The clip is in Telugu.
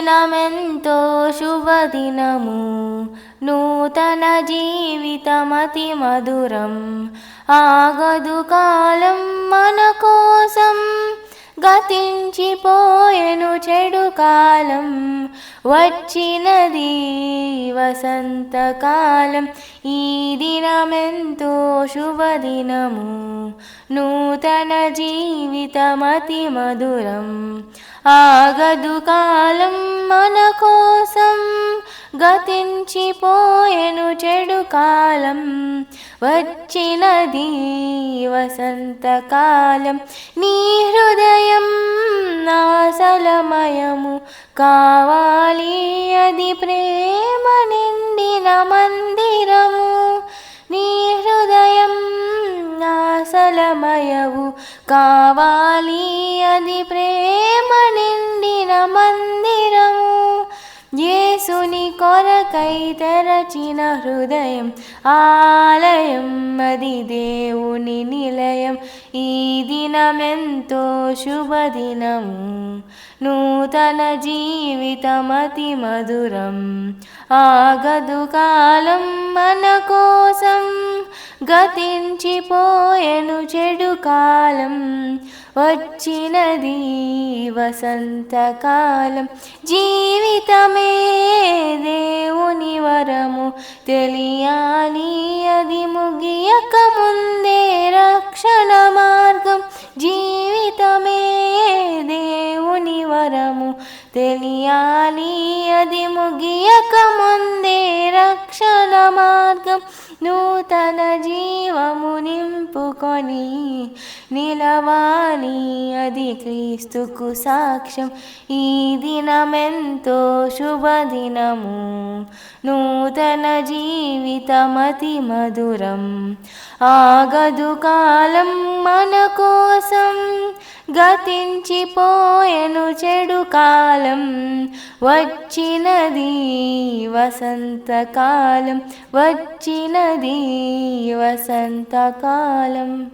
దినమెంతో శుభదినము. నూతన జీవితమతి మధురం. ఆగదు కాలం మన కోసం. గతించిపోయెను చెడు కాలం. వచ్చినది వసంతకాలం. ఈ దినమెంతో శుభదినము. నూతన జీవితమతి మధురం. ఆగదు కాలం మన కోసం. గతించిపోయెను చెడు కాలం. వచ్చినది వసంతకాలం నీ హృదయం నాసలమయము కావాలి. అది ప్రేమ నిండిన సలమయవు కావాలి అది ప్రేమ నిండిన మందిరము. యేసుని కొరకై తెరచిన హృదయం ఆలయం అది దేవుని నిలయం. ఈ దినమెంతో శుభదినము నూతన జీవితమతి మధురం. ఆగదు కాలం మన కోసం గతించిపోయెను చెడు కాలం. వచ్చినది వసంతకాలం. జీవితమే దేవుని వరము. తెలియాలి అది ముగియక ముందే రక్షణ మార్గం. జీవితమే దేవుని వరము. తెలియాలి అది ముగియక ముందే రక్షణ మార్గం నూతన జీవము నింపుకొని నిలవాలి అది క్రీస్తుకు సాక్ష్యం. ఈ దినమెంతో శుభదినము నూతన జీవితమతి మధురం. ఆగదు కాలం మన కోసం గతించిపోయెను చెడు కాలం. వచ్చినది వసంతకాలం. వచ్చినది వసంతకాలం.